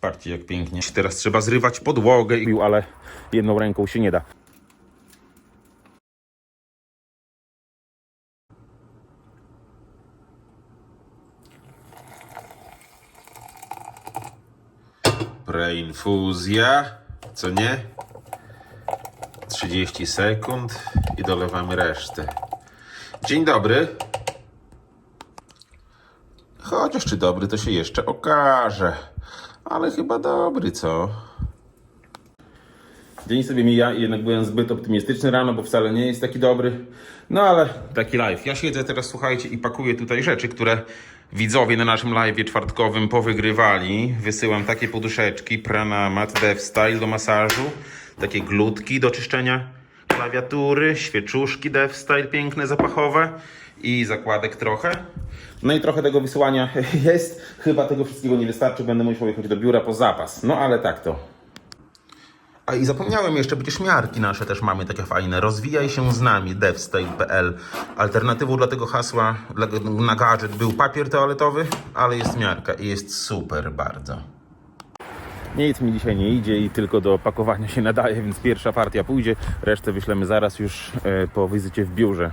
Patrzcie jak pięknie. Teraz trzeba zrywać podłogę, i- ale jedną ręką się nie da. Preinfuzja, co nie? 30 sekund i dolewamy resztę. Dzień dobry. Chociaż czy dobry, to się jeszcze okaże. Ale chyba dobry, co? Dzień sobie mija i jednak byłem zbyt optymistyczny rano, bo wcale nie jest taki dobry. No ale taki live. Ja siedzę teraz, słuchajcie, i pakuję tutaj rzeczy, które widzowie na naszym live czwartkowym powygrywali. Wysyłam takie poduszeczki, prana Mat Dev Style do masażu, takie glutki do czyszczenia klawiatury, świeczuszki Dev Style piękne, zapachowe i zakładek trochę. No i trochę tego wysyłania jest. Chyba tego wszystkiego nie wystarczy, będę musiał jechać do biura po zapas. No ale tak to. A i zapomniałem jeszcze, przecież miarki nasze też mamy takie fajne. Rozwijaj się z nami, devstyle.pl. Alternatywą dla tego hasła dla, na gadżet był papier toaletowy, ale jest miarka i jest super bardzo. Nic mi dzisiaj nie idzie i tylko do pakowania się nadaje, więc pierwsza partia pójdzie, resztę wyślemy zaraz już e, po wizycie w biurze.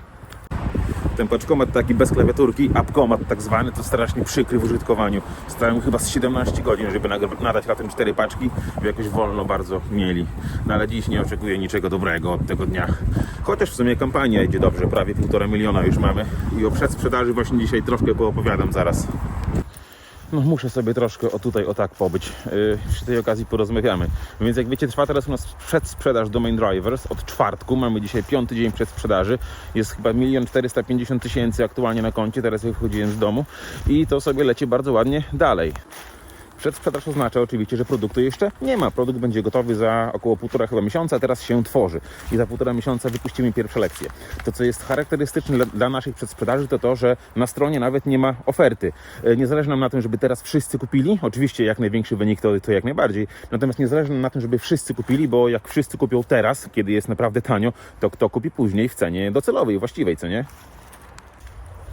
Ten paczkomat taki bez klawiaturki, apkomat tak zwany, to strasznie przykry w użytkowaniu. Stałem chyba z 17 godzin, żeby nadać razem cztery paczki, by jakoś wolno bardzo mieli. No ale dziś nie oczekuję niczego dobrego od tego dnia. Chociaż w sumie kampania idzie dobrze, prawie półtora miliona już mamy. I o przedsprzedaży właśnie dzisiaj troszkę poopowiadam zaraz. No muszę sobie troszkę o tutaj, o tak pobyć. Yy, przy tej okazji porozmawiamy. Więc jak wiecie, trwa teraz u nas przedsprzedaż Domain Drivers od czwartku. Mamy dzisiaj piąty dzień przedsprzedaży. Jest chyba 1 450 tysięcy aktualnie na koncie, teraz jak wychodziłem z domu. I to sobie leci bardzo ładnie dalej. Przedsprzedaż oznacza oczywiście, że produktu jeszcze nie ma. Produkt będzie gotowy za około półtora chyba miesiąca, teraz się tworzy. I za półtora miesiąca wypuścimy pierwsze lekcje. To, co jest charakterystyczne dla, dla naszej przedsprzedaży, to to, że na stronie nawet nie ma oferty. E, Nie zależy nam na tym, żeby teraz wszyscy kupili. Oczywiście jak największy wynik to, to jak najbardziej. Natomiast nie zależy nam na tym, żeby wszyscy kupili, bo jak wszyscy kupią teraz, kiedy jest naprawdę tanio, to kto kupi później w cenie docelowej, właściwej, co nie?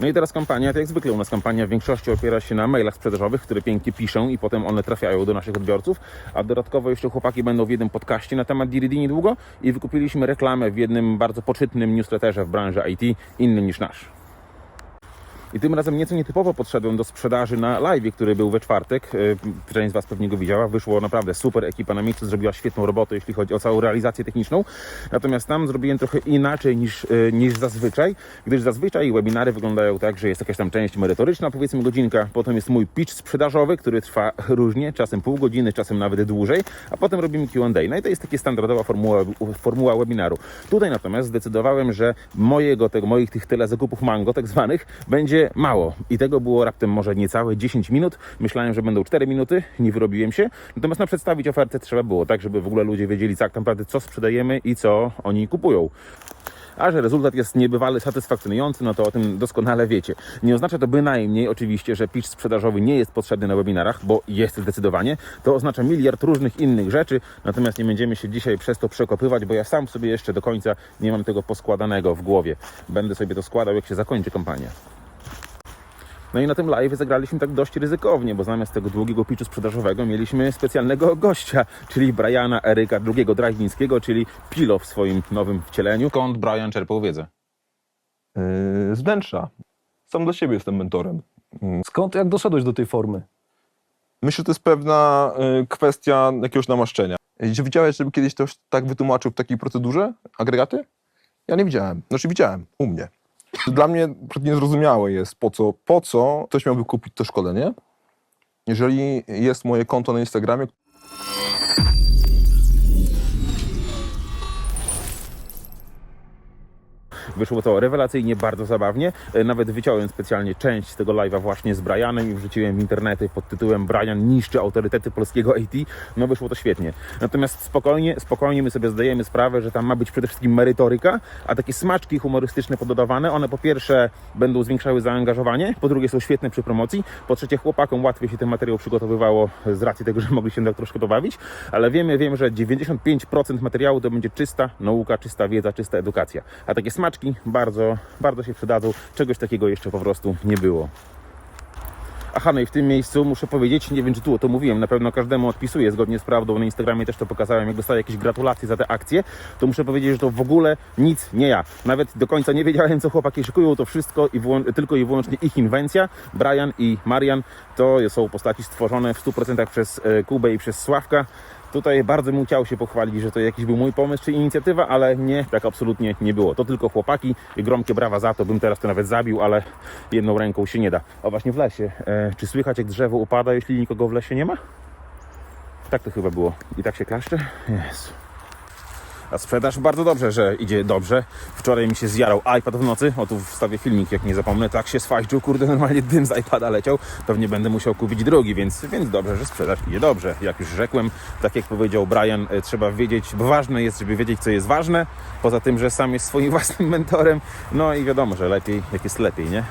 No i teraz kampania, tak jak zwykle u nas kampania w większości opiera się na mailach sprzedażowych, które pięknie piszą i potem one trafiają do naszych odbiorców, a dodatkowo jeszcze chłopaki będą w jednym podcaście na temat DRD niedługo i wykupiliśmy reklamę w jednym bardzo poczytnym newsletterze w branży IT, innym niż nasz. I tym razem nieco nietypowo podszedłem do sprzedaży na live, który był we czwartek. Yy, Część z Was pewnie go widziała. Wyszło naprawdę super. Ekipa na miejscu zrobiła świetną robotę, jeśli chodzi o całą realizację techniczną. Natomiast tam zrobiłem trochę inaczej niż, yy, niż zazwyczaj, gdyż zazwyczaj webinary wyglądają tak, że jest jakaś tam część merytoryczna, powiedzmy godzinka, potem jest mój pitch sprzedażowy, który trwa różnie, czasem pół godziny, czasem nawet dłużej, a potem robimy Q&A. No i to jest taka standardowa formuła, formuła webinaru. Tutaj natomiast zdecydowałem, że mojego, tego, moich tych tyle zakupów mango, tak zwanych, będzie mało. I tego było raptem może niecałe 10 minut. Myślałem, że będą 4 minuty, nie wyrobiłem się. Natomiast na przedstawić ofertę trzeba było, tak żeby w ogóle ludzie wiedzieli tak naprawdę, co sprzedajemy i co oni kupują. A że rezultat jest niebywale satysfakcjonujący, no to o tym doskonale wiecie. Nie oznacza to bynajmniej oczywiście, że pitch sprzedażowy nie jest potrzebny na webinarach, bo jest zdecydowanie. To oznacza miliard różnych innych rzeczy, natomiast nie będziemy się dzisiaj przez to przekopywać, bo ja sam sobie jeszcze do końca nie mam tego poskładanego w głowie. Będę sobie to składał, jak się zakończy kampania. No i na tym live zagraliśmy tak dość ryzykownie, bo zamiast tego długiego pitchu sprzedażowego mieliśmy specjalnego gościa, czyli Briana Eryka II Drajwińskiego, czyli Pilo w swoim nowym wcieleniu. Skąd Brian czerpał wiedzę? Yy, z wnętrza. Sam dla siebie jestem mentorem. Skąd, jak doszedłeś do tej formy? Myślę, że to jest pewna y, kwestia jakiegoś namaszczenia. Czy widziałeś, żeby kiedyś ktoś tak wytłumaczył w takiej procedurze agregaty? Ja nie widziałem. Znaczy widziałem, u mnie. Dla mnie niezrozumiałe jest, po co, po co ktoś miałby kupić to szkolenie, jeżeli jest moje konto na Instagramie, Wyszło to rewelacyjnie, bardzo zabawnie. E, Nawet wyciąłem specjalnie część z tego live'a właśnie z Brianem i wrzuciłem w internety pod tytułem Brian niszczy autorytety polskiego IT. No wyszło to świetnie. Natomiast spokojnie, spokojnie my sobie zdajemy sprawę, że tam ma być przede wszystkim merytoryka, a takie smaczki humorystyczne pododawane, one po pierwsze będą zwiększały zaangażowanie, po drugie są świetne przy promocji, po trzecie chłopakom łatwiej się ten materiał przygotowywało z racji tego, że mogli się tak troszkę dobawić, ale wiemy, wiem, że 95% materiału to będzie czysta nauka, czysta wiedza, czysta edukacja. A takie smaczki bardzo, bardzo się przydadzą. Czegoś takiego jeszcze po prostu nie było. Aha, no i w tym miejscu muszę powiedzieć, nie wiem czy tu o to mówiłem, na pewno każdemu odpisuję zgodnie z prawdą, na Instagramie też to pokazałem, jak dostaję jakieś gratulacje za te akcje, to muszę powiedzieć, że to w ogóle nic nie ja. Nawet do końca nie wiedziałem, co chłopaki szykują, to wszystko i tylko i wyłącznie ich inwencja. Brian i Marian to są postaci stworzone w 100% przez e, Kubę i przez Sławka. Tutaj bardzo bym chciał się pochwalić, że to jakiś był mój pomysł czy inicjatywa, ale nie, tak absolutnie nie było. To tylko chłopaki i gromkie brawa za to, bym teraz to nawet zabił, ale jedną ręką się nie da. A właśnie w lesie, e, czy słychać jak drzewo upada, jeśli nikogo w lesie nie ma? Tak to chyba było. I tak się klaszcze? Jezu. A sprzedaż bardzo dobrze, że idzie dobrze. Wczoraj mi się zjarał iPad w nocy. O tu wstawię filmik, jak nie zapomnę. Tak się sfajczył, kurde, normalnie dym z iPada leciał. Pewnie będę musiał kupić drugi, więc, więc dobrze, że sprzedaż idzie dobrze. Jak już rzekłem, tak jak powiedział Brian, e, trzeba wiedzieć, bo ważne jest, żeby wiedzieć, co jest ważne. Poza tym, że sam jest swoim własnym mentorem. No i wiadomo, że lepiej, jak jest lepiej, nie?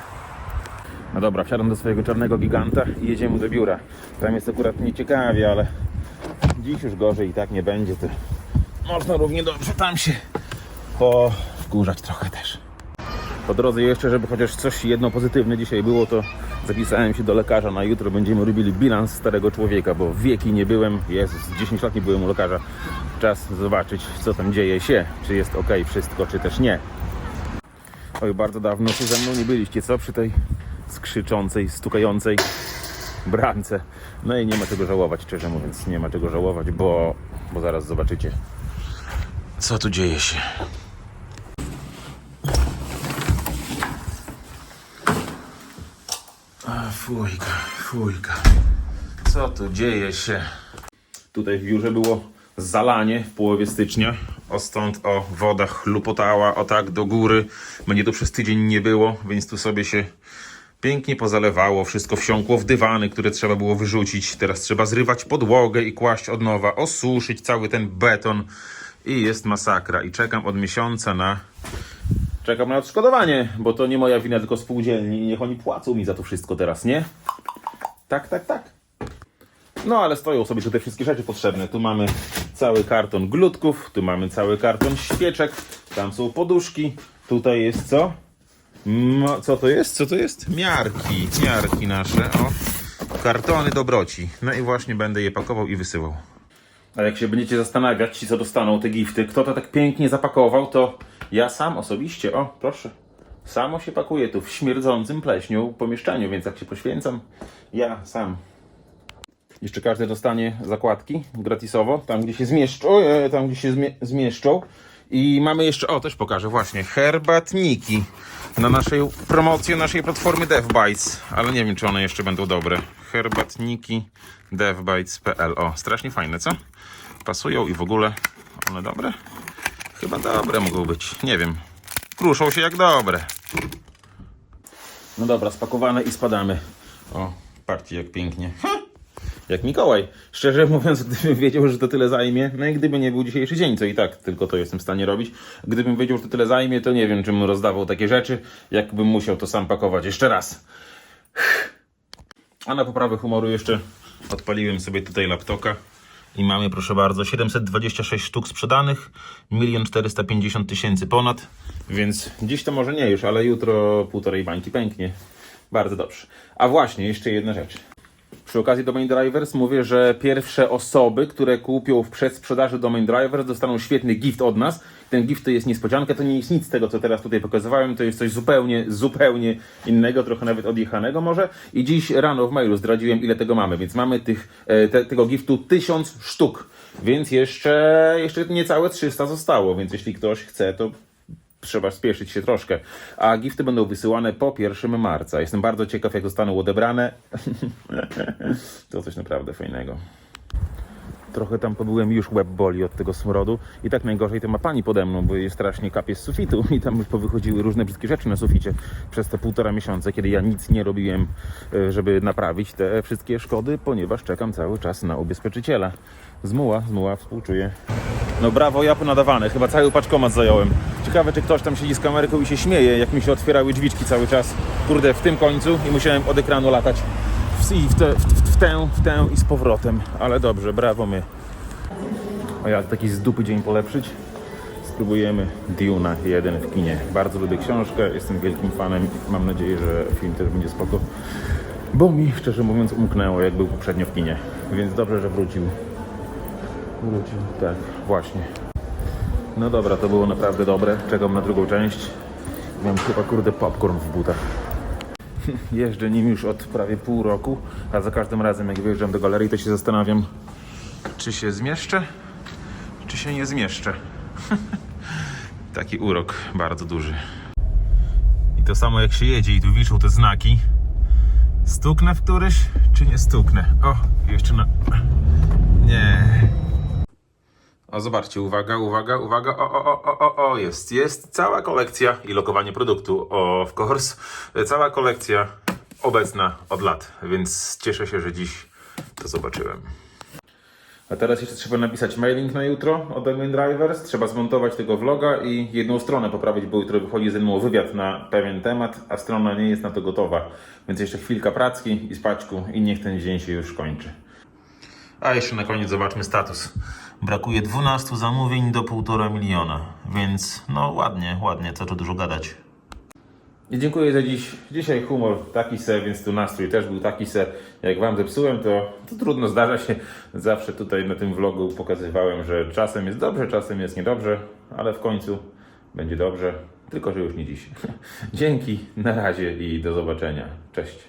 No dobra, wsiadam do swojego czarnego giganta i jedziemy do biura. Tam jest akurat nieciekawie, ale dziś już gorzej i tak nie będzie. To można równie dobrze tam się powkurzać trochę też. Po drodze jeszcze, żeby chociaż coś jedno pozytywne dzisiaj było, to zapisałem się do lekarza na jutro. Będziemy robili bilans starego człowieka, bo wieki nie byłem, Jezus, 10 lat nie byłem u lekarza. Czas zobaczyć, co tam dzieje się, czy jest ok wszystko, czy też nie. Oj, bardzo dawno tu ze mną nie byliście, co? Przy tej skrzyczącej, stukającej bramce. No i nie ma czego żałować, szczerze mówiąc. Nie ma czego żałować, bo, bo zaraz zobaczycie, co tu dzieje się. A, fujka, fujka. Co tu dzieje się? Tutaj w biurze było zalanie w połowie stycznia. O stąd o woda chlupotała, o tak do góry. Mnie tu przez tydzień nie było, więc tu sobie się pięknie pozalewało. Wszystko wsiąkło w dywany, które trzeba było wyrzucić. Teraz trzeba zrywać podłogę i kłaść od nowa, osuszyć cały ten beton. I jest masakra. I czekam od miesiąca na Czekam na odszkodowanie, bo to nie moja wina, tylko spółdzielni i niech oni płacą mi za to wszystko teraz, nie? Tak, tak, tak. No ale stoją sobie tu te wszystkie rzeczy potrzebne. Tu mamy cały karton glutków, tu mamy cały karton świeczek, tam są poduszki, tutaj jest co? No, co to jest? Co to jest? Miarki, miarki nasze, o. Kartony dobroci. No i właśnie będę je pakował i wysyłał. A jak się będziecie zastanawiać, ci co dostaną te gifty, kto to tak pięknie zapakował, to ja sam osobiście, o proszę, samo się pakuję tu w śmierdzącym pleśnią pomieszczeniu, więc jak się poświęcam, ja sam. Jeszcze każdy dostanie zakładki gratisowo, tam gdzie się zmieszczą, e, tam gdzie się zmie- zmieszczą. I mamy jeszcze, o też pokażę właśnie, herbatniki na naszej promocji naszej platformy DevBytes, ale nie wiem czy one jeszcze będą dobre. Herbatniki devbytes.pl. O, strasznie fajne, co? Pasują i w ogóle one dobre? Chyba dobre mogą być, nie wiem. Kruszą się jak dobre. No dobra, spakowane i spadamy. O, patrzcie jak pięknie. Ha! Jak Mikołaj. Szczerze mówiąc, gdybym wiedział, że to tyle zajmie, no i gdyby nie był dzisiejszy dzień, co i tak tylko to jestem w stanie robić, gdybym wiedział, że to tyle zajmie, to nie wiem, czym rozdawał takie rzeczy, jakbym musiał to sam pakować jeszcze raz. A na poprawę humoru jeszcze odpaliłem sobie tutaj laptopa i mamy, proszę bardzo, 726 sztuk sprzedanych, 1 450 tysięcy ponad, więc dziś to może nie już, ale jutro półtorej bańki pęknie. Bardzo dobrze. A właśnie, jeszcze jedna rzecz. Przy okazji Domain Drivers mówię, że pierwsze osoby, które kupią w przedsprzedaży Domain Drivers dostaną świetny gift od nas. Ten gift to jest niespodzianka, to nie jest nic z tego, co teraz tutaj pokazywałem, to jest coś zupełnie, zupełnie innego, trochę nawet odjechanego może. I dziś rano w mailu zdradziłem, ile tego mamy, więc mamy tych, e, te, tego giftu 1000 sztuk, więc jeszcze, jeszcze niecałe 300 zostało, więc jeśli ktoś chce, to trzeba spieszyć się troszkę. A gifty będą wysyłane po 1 marca. Jestem bardzo ciekaw, jak zostaną odebrane. to coś naprawdę fajnego. Trochę tam pobyłem, już łeb boli od tego smrodu. I tak najgorzej to ma pani pode mną, bo jej strasznie kapie z sufitu i tam już powychodziły różne brzydkie rzeczy na suficie przez te półtora miesiąca, kiedy ja nic nie robiłem, e, żeby naprawić te wszystkie szkody, ponieważ czekam cały czas na ubezpieczyciela. Zmuła, zmuła, współczuję. No brawo, ja ponadawane, chyba cały paczkomat zająłem. Ciekawe, czy ktoś tam siedzi z kamerką i się śmieje, jak mi się otwierały drzwiczki cały czas. Kurde, w tym końcu i musiałem od ekranu latać. W, w, te, w tę, w tę i z powrotem. Ale dobrze, brawo my. A jak taki z dupy dzień polepszyć? Spróbujemy Duna 1 w kinie. Bardzo lubię książkę, jestem wielkim fanem i mam nadzieję, że film też będzie spoko. Bo mi, szczerze mówiąc, umknęło, jak był poprzednio w kinie. Więc dobrze, że wrócił. Wrócił, tak, właśnie. No dobra, to było naprawdę dobre. Czekam na drugą część. Mam chyba kurde popcorn w butach. Jeżdżę nim już od prawie pół roku, a za każdym razem jak wyjeżdżam do galerii, to się zastanawiam, czy się zmieszczę, czy się nie zmieszczę. Taki urok bardzo duży. I to samo jak się jedzie i tu wiszą te znaki. Stuknę w któryś, czy nie stuknę? O, jeszcze na... Nie. O, zobaczcie, uwaga, uwaga, uwaga, o, o, o, o, o, jest, jest cała kolekcja i lokowanie produktu, of course, cała kolekcja obecna od lat, więc cieszę się, że dziś to zobaczyłem. A teraz jeszcze trzeba napisać mailing na jutro od Admin Drivers, trzeba zmontować tego vloga i jedną stronę poprawić, bo jutro wychodzi ze mną wywiad na pewien temat, a strona nie jest na to gotowa, więc jeszcze chwilka pracki i spaczku i niech ten dzień się już kończy. A jeszcze na koniec zobaczmy status. Brakuje 12 zamówień do 1,5 miliona, więc no ładnie, ładnie, co tu dużo gadać. I dziękuję za dziś. Dzisiaj humor taki se, więc tu nastrój też był taki se. Jak wam zepsułem, to, to trudno, zdarza się. Zawsze tutaj na tym vlogu pokazywałem, że czasem jest dobrze, czasem jest niedobrze, ale w końcu będzie dobrze. Tylko, że już nie dziś. Dzięki, na razie i do zobaczenia. Cześć.